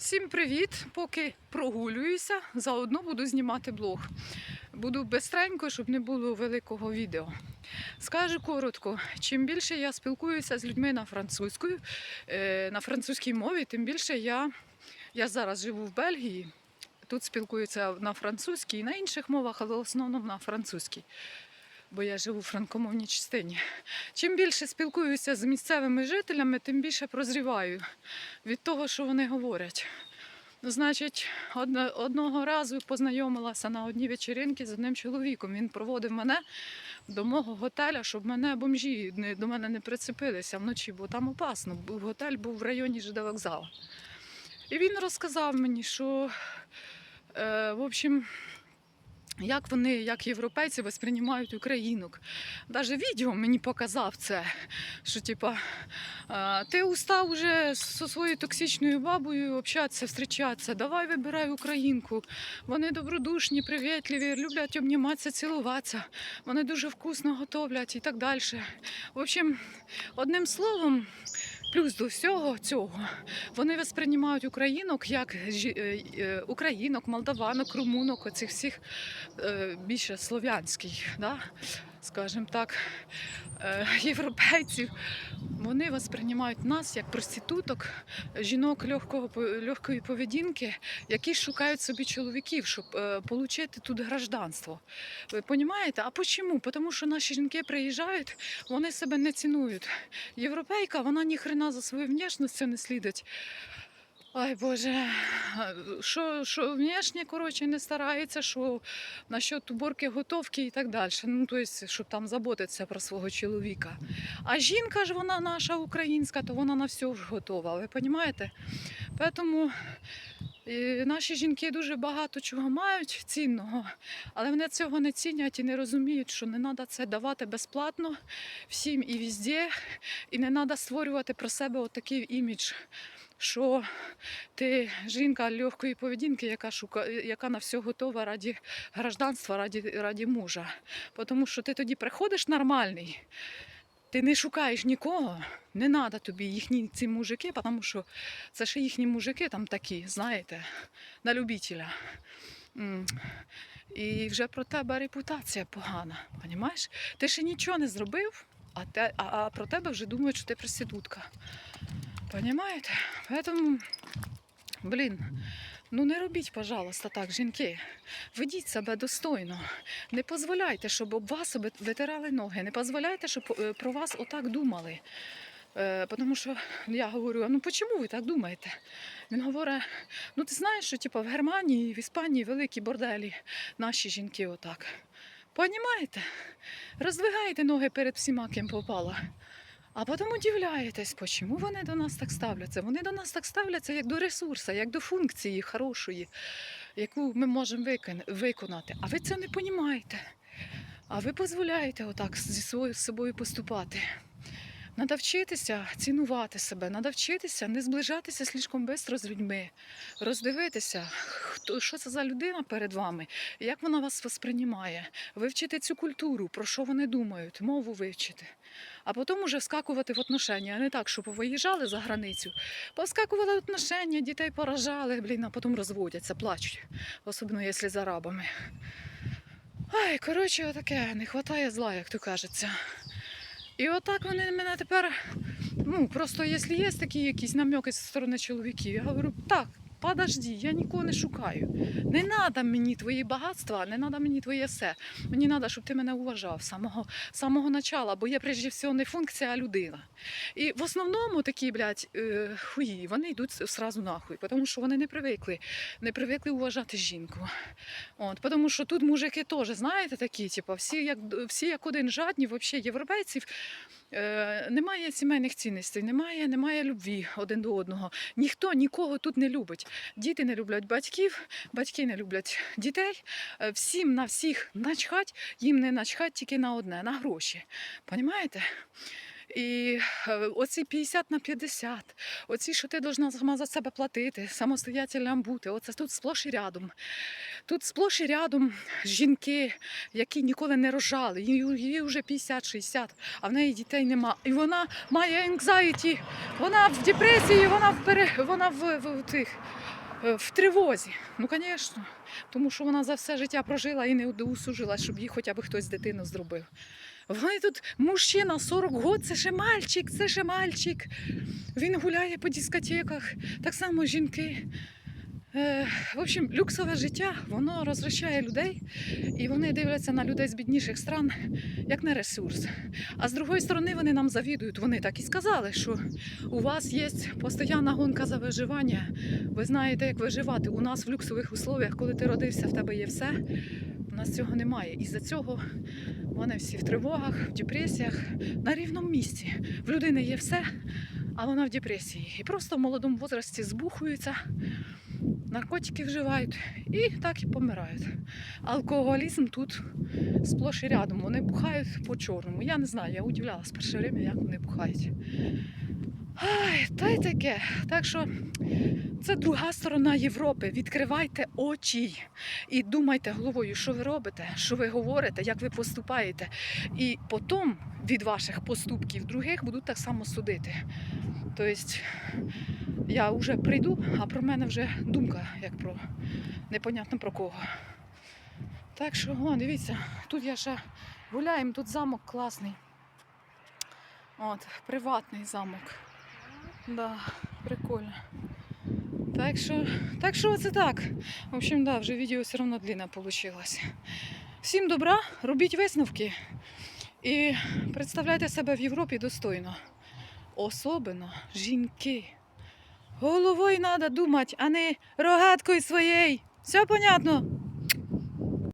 Всім привіт! Поки прогулююся, заодно буду знімати блог. Буду бистренько, щоб не було великого відео. Скажу коротко, чим більше я спілкуюся з людьми на французькою, е, на французькій мові, тим більше я, я зараз живу в Бельгії. Тут спілкуються на французькій і на інших мовах, але в основному на французькій. Бо я живу в франкомовній частині. Чим більше спілкуюся з місцевими жителями, тим більше прозріваю від того, що вони говорять. Ну, значить, одного разу познайомилася на одній вечеринці з одним чоловіком. Він проводив мене до мого готеля, щоб мене бомжі до мене не прицепилися вночі, бо там опасно. Готель був в районі ЖД вокзалу. І він розказав мені, що е, в общем, як вони, як європейці, восприймають українок. Навіть відео мені показав це, що типа ти устав уже зі своєю токсичною бабою общатися, зустрічатися. Давай вибирай українку. Вони добродушні, привітливі, люблять обніматися, цілуватися. Вони дуже вкусно готовлять і так далі. В общем, одним словом, плюс до всього цього, вони восприймають українок як е, е, українок, молдаванок, румунок, оцих всіх е, більше слов'янських, да? Скажімо так, е, європейців. Вони восприймають нас як проституток, жінок легкого, легкої поведінки, які шукають собі чоловіків, щоб е, отримати тут гражданство. Ви розумієте? А чому? Тому що наші жінки приїжджають, вони себе не цінують. Європейка, вона ніхрена за свою внешністю не слідить. Ай Боже, що, що внешне, коротше, не старається, що насчет уборки готовки і так далі. Ну, тобто, щоб там заботитися про свого чоловіка. А жінка ж вона наша українська, то вона на все готова. Ви розумієте? Тому е, наші жінки дуже багато чого мають цінного, але вони цього не цінять і не розуміють, що не треба це давати безплатно всім і везде, і не треба створювати про себе отакий імідж. Що ти жінка легкої поведінки, яка шука, яка на все готова раді гражданства, раді, раді мужа. Тому що ти тоді приходиш нормальний, ти не шукаєш нікого, не треба тобі їхні ці мужики, тому що це ж їхні мужики там такі, знаєте, на любителя. І вже про тебе репутація погана. Понімаєш? Ти ще нічого не зробив, а, те, а, а про тебе вже думають, що ти проститутка. Понимаєте? Поэтому, блін, ну не робіть, пожалуйста, так, жінки. Ведіть себе достойно. Не дозволяйте, щоб об вас витирали ноги. Не дозволяйте, щоб е, про вас отак думали. Е, тому що я говорю, ну чому ви так думаєте? Він говорить, ну ти знаєш, що типу, в Германії, в Іспанії великі борделі, наші жінки отак. Понімаєте? Роздвигайте ноги перед всіма, ким попало. А потім удивляєтесь, чому вони до нас так ставляться. Вони до нас так ставляться як до ресурсу, як до функції хорошої, яку ми можемо виконати. А ви це не розумієте. А ви дозволяєте отак зі собою поступати. Надо вчитися цінувати себе, надо вчитися не зближатися слишком швидко з людьми, роздивитися, хто що це за людина перед вами, як вона вас восприймає, вивчити цю культуру, про що вони думають, мову вивчити. А потім уже вскакувати в отношення, а не так, що повиїжджали за границю, повскакували в отношення, дітей поражали, блін, а потім розводяться, плачуть, особливо якщо з арабами. Ай, коротше, отаке, не вистачає зла, як то кажеться. І отак вони мене тепер, ну, просто якщо є такі якісь намеки зі сторони чоловіків, я говорю, так, подожди, я нікого не шукаю. Не треба мені твої багатства, не треба мені твоє все. Мені треба, щоб ти мене уважав з самого, самого начала, бо я прежде всього не функція, а людина. І в основному такі, блядь, е, хуї, вони йдуть сразу нахуй, тому що вони не привикли, не привикли уважати жінку. От, тому що тут мужики теж, знаєте, такі, типу, всі як, всі як один жадні, взагалі європейців. Е, немає сімейних цінностей, немає, немає любві один до одного. Ніхто нікого тут не любить. Діти не люблять батьків, батьки не люблять дітей. Е, Всім на всіх начхать, їм не начхать тільки на одне, на гроші. Понімаєте? І е, оці 50 на 50, оці, що ти должна сама за себе платити, самостоятельним бути. Оце тут сплош і рядом. Тут сплош і рядом жінки, які ніколи не рожали, їй вже 50-60, а в неї дітей нема. І вона має anxiety, вона в депресії, вона в, пере, вона в, в, тих. Е, В тривозі, ну звісно, тому що вона за все життя прожила і не удосужила, щоб їй хоча б хтось дитину зробив. Вони тут мужчина 40 років, це ще мальчик, це ще мальчик. Він гуляє по дискотеках, так само жінки. Е, в общем, люксове життя воно розвращає людей, і вони дивляться на людей з бідніших стран як на ресурс. А з другої сторони, вони нам завідують. Вони так і сказали, що у вас є постійна гонка за виживання. Ви знаєте, як виживати. У нас в люксових условиях, коли ти родився, в тебе є все. У нас цього немає. І за цього вони всі в тривогах, в депресіях, на рівному місці. В людини є все, а вона в депресії. І просто в молодому возрасті збухуються, наркотики вживають і так і помирають. Алкоголізм тут сплош і рядом. Вони бухають по чорному. Я не знаю, я удивлялась перше время, як вони бухають. Ай, та й таке. Так що це друга сторона Європи. Відкривайте очі і думайте головою, що ви робите, що ви говорите, як ви поступаєте. І потім від ваших поступків других будуть так само судити. Тобто я вже прийду, а про мене вже думка, як про непонятно про кого. Так що, о, дивіться, тут я ще гуляємо, тут замок класний. От, приватний замок. Да, прикольно. Так що, так що це так. В общем, да, вже відео все одно длинне вийшло. Всім добра, робіть висновки і представляйте себе в Європі достойно. Особливо жінки. Головою треба думати, а не рогаткою своєю. Все понятно?